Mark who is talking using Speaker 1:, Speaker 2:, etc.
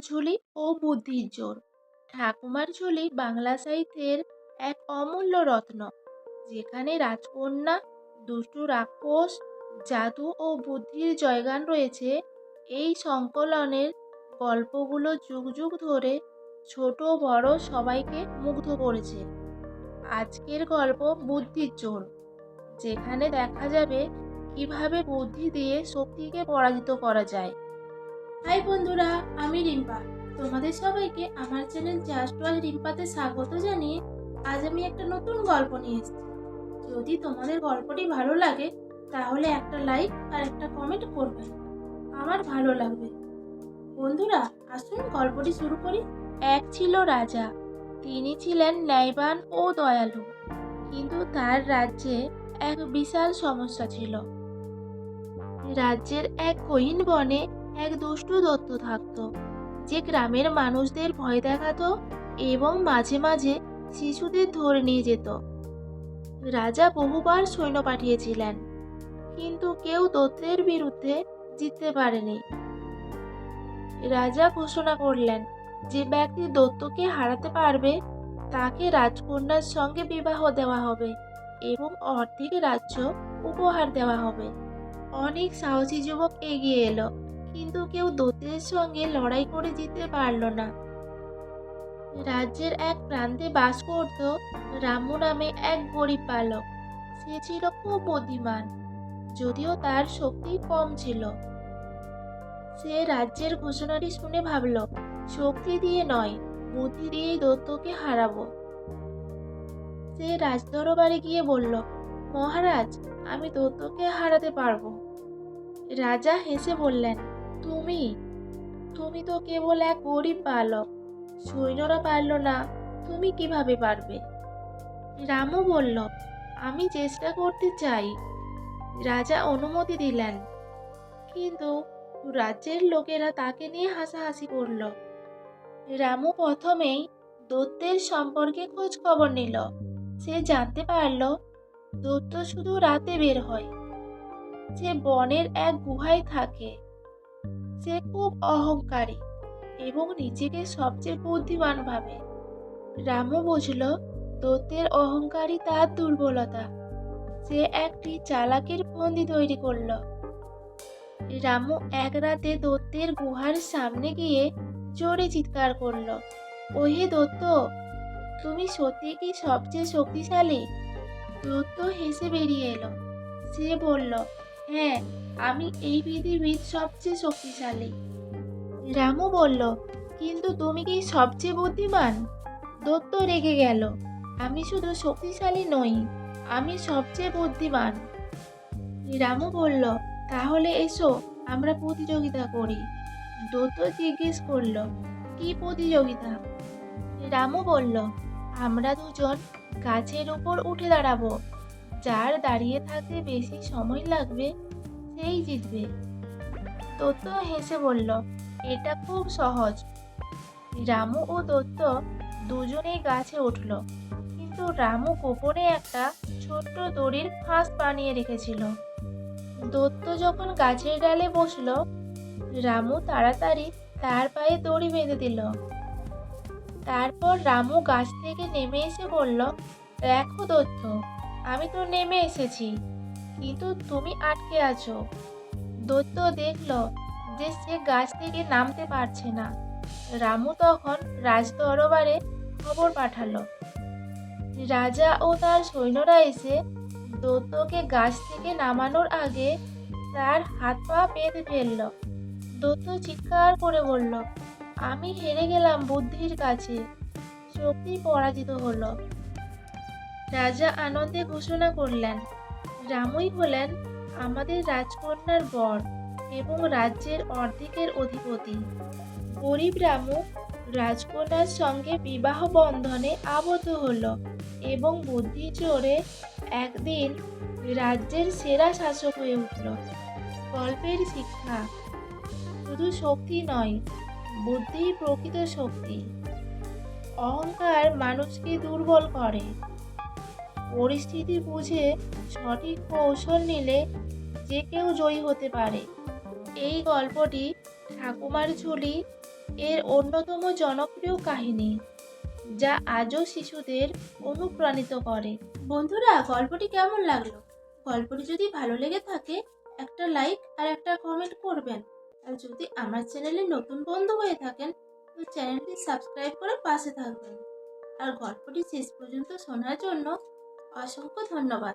Speaker 1: ঝুলি ও বুদ্ধির জোর। ঠাকুমার ঝুলি বাংলা সাহিত্যের এক অমূল্য রত্ন, যেখানে রাজকন্যা, দুষ্টু রাক্ষস, জাদু ও বুদ্ধির জয়গান রয়েছে। এই সংকলনের গল্পগুলো যুগ যুগ ধরে ছোট বড় সবাইকে মুগ্ধ করেছে। আজকের গল্প বুদ্ধির জোর, যেখানে দেখা যাবে কীভাবে বুদ্ধি দিয়ে শক্তিকে পরাজিত করা যায়। হাই বন্ধুরা, আমি রিম্পা। তোমাদের সবাইকে আমার চ্যানেল জাস্ট ওয়াজ রিম্পাতে স্বাগত জানিয়ে আজ আমি একটা নতুন গল্প নিয়ে এসেছি। যদি তোমাদের গল্পটি ভালো লাগে, তাহলে একটা লাইক আর একটা কমেন্ট করবে। আমার ভালো লাগবে। বন্ধুরা, আসুন গল্পটি শুরু করি। এক ছিল রাজা। তিনি ছিলেন ন্যায়বান ও দয়ালু। কিন্তু তার রাজ্যে এক বিশাল সমস্যা ছিল। রাজ্যের এক গহীন বনে এক দুষ্টু দত্ত থাকত। যে গ্রামের মানুষদের ভয় দেখাতো এবং মাঝে মাঝে শিশুদের ধরে নিয়ে যেত। রাজা বহুবার সৈন্য পাঠিয়েছিলেন, কিন্তু কেউ দত্তের বিরুদ্ধে জিততে পারেনি। রাজা ঘোষণা করলেন, যে ব্যক্তি দত্তকে হারাতে পারবে, তাকে রাজকন্যার সঙ্গে বিবাহ দেওয়া হবে এবং অর্ধেক রাজ্য উপহার দেওয়া হবে। অনেক সাহসী যুবক এগিয়ে এলো। কিন্তু কেউ দত্তের সঙ্গে লড়াই করে জিততে পারল না। রাজ্যের এক প্রান্তে বাস করত রামু নামে এক গরিব বালক। সে ছিল খুব বুদ্ধিমান, যদিও তার শক্তি কম ছিল। সে রাজ্যের ঘোষণাটি শুনে ভাবল, শক্তি দিয়ে নয়, বুদ্ধি দিয়েই দত্তকে হারাবো। সে রাজদরবারে গিয়ে বলল, মহারাজ, আমি দত্তকে হারাতে পারব। রাজা হেসে বললেন তুমি? তুমি তো কেবল এক গরিব বালক। সৈন্যরা পারল না, তুমি কীভাবে পারবে? রামু বলল, আমি চেষ্টা করতে চাই। রাজা অনুমতি দিলেন। কিন্তু রাজ্যের লোকেরা তাকে নিয়ে হাসাহাসি করল। রামু প্রথমেই দত্তের সম্পর্কে খোঁজ খবর নিল। সে জানতে পারল দত্ত শুধু রাতে বের হয়। সে বনের এক গুহায় থাকে। সে খুব অহংকারী এবং নিজেকে সবচেয়ে বুদ্ধিমান ভাবে। রামু বুঝল দত্তের অহংকারী তার দুর্বলতা। সে একটি চালাকের ফন্দি তৈরি করল। রামু এক রাতে দত্তের গুহার সামনে গিয়ে জোরে চিৎকার করল, ওহে দত্ত তুমি সত্যি কি সবচেয়ে শক্তিশালী? দত্ত হেসে বেরিয়ে এলো। সে বলল হ্যাঁ আমি এই পৃথিবীর সবচেয়ে শক্তিশালী। রামু বলল, কিন্তু তুমি কি সবচেয়ে বুদ্ধিমান? দত্ত রেগে গেল, আমি শুধু শক্তিশালী নই, আমি সবচেয়ে বুদ্ধিমান। রামু বলল, তাহলে এসো, আমরা প্রতিযোগিতা করি। দত্ত জিজ্ঞেস করল, কি প্রতিযোগিতা? রামু বলল, আমরা দুজন গাছের উপর উঠে দাঁড়াবো। যার দাঁড়িয়ে থাকতে বেশি সময় লাগবে, সেই জিতবে। দত্ত হেসে বলল, এটা খুব সহজ। রামু ও দত্ত দুজনেই গাছে উঠল, কিন্তু রামু গোপনে একটা ছোট্ট দড়ির ফাঁস বানিয়ে রেখেছিল। দত্ত যখন গাছের ডালে বসল, রামু তাড়াতাড়ি তার পায়ে দড়ি বেঁধে দিল। তারপর রামু গাছ থেকে নেমে এসে বলল, দেখো দত্ত আমি তো নেমে এসেছি। কিন্তু তুমি আটকে আছো। দত্ত দেখল যে সে গাছ থেকে নামতে পারছে না। রামু তখন রাজদরবারে খবর পাঠালো। রাজা ও তার সৈন্যরা এসে দত্তকে গাছ থেকে নামানোর আগে তার হাত পা বেঁধে ফেলল। দত্ত চিৎকার করে বলল, আমি হেরে গেলাম বুদ্ধির কাছে। শক্তি পরাজিত হলো। রাজা আনন্দে ঘোষণা করলেন, রামই হলেন আমাদের রাজকন্যার বর এবং রাজ্যের অর্ধেকের অধিপতি। গরিব রামু রাজকন্যার সঙ্গে বিবাহ বন্ধনে আবদ্ধ হল এবং বুদ্ধি জোরে একদিন রাজ্যের সেরা শাসক হয়ে উঠল। গল্পের শিক্ষা, শুধু শক্তি নয় বুদ্ধি প্রকৃত শক্তি। অহংকার মানুষকে দুর্বল করে। পরিস্থিতি বুঝে সঠিক কৌশল নিলে যে কেউ জয়ী হতে পারে। এই গল্পটি ঠাকুমার ঝুলি এর অন্যতম জনপ্রিয় কাহিনী, যা আজও শিশুদের অনুপ্রাণিত করে। বন্ধুরা, গল্পটি কেমন লাগল? গল্পটি যদি ভালো লেগে থাকে, একটা লাইক আর একটা কমেন্ট করবেন। আর যদি আমার চ্যানেলে নতুন বন্ধু হয়ে থাকেন, তো চ্যানেলটি সাবস্ক্রাইব করে পাশে থাকবেন। আর গল্পটি শেষ পর্যন্ত শোনার জন্য অসংখ্য ধন্যবাদ।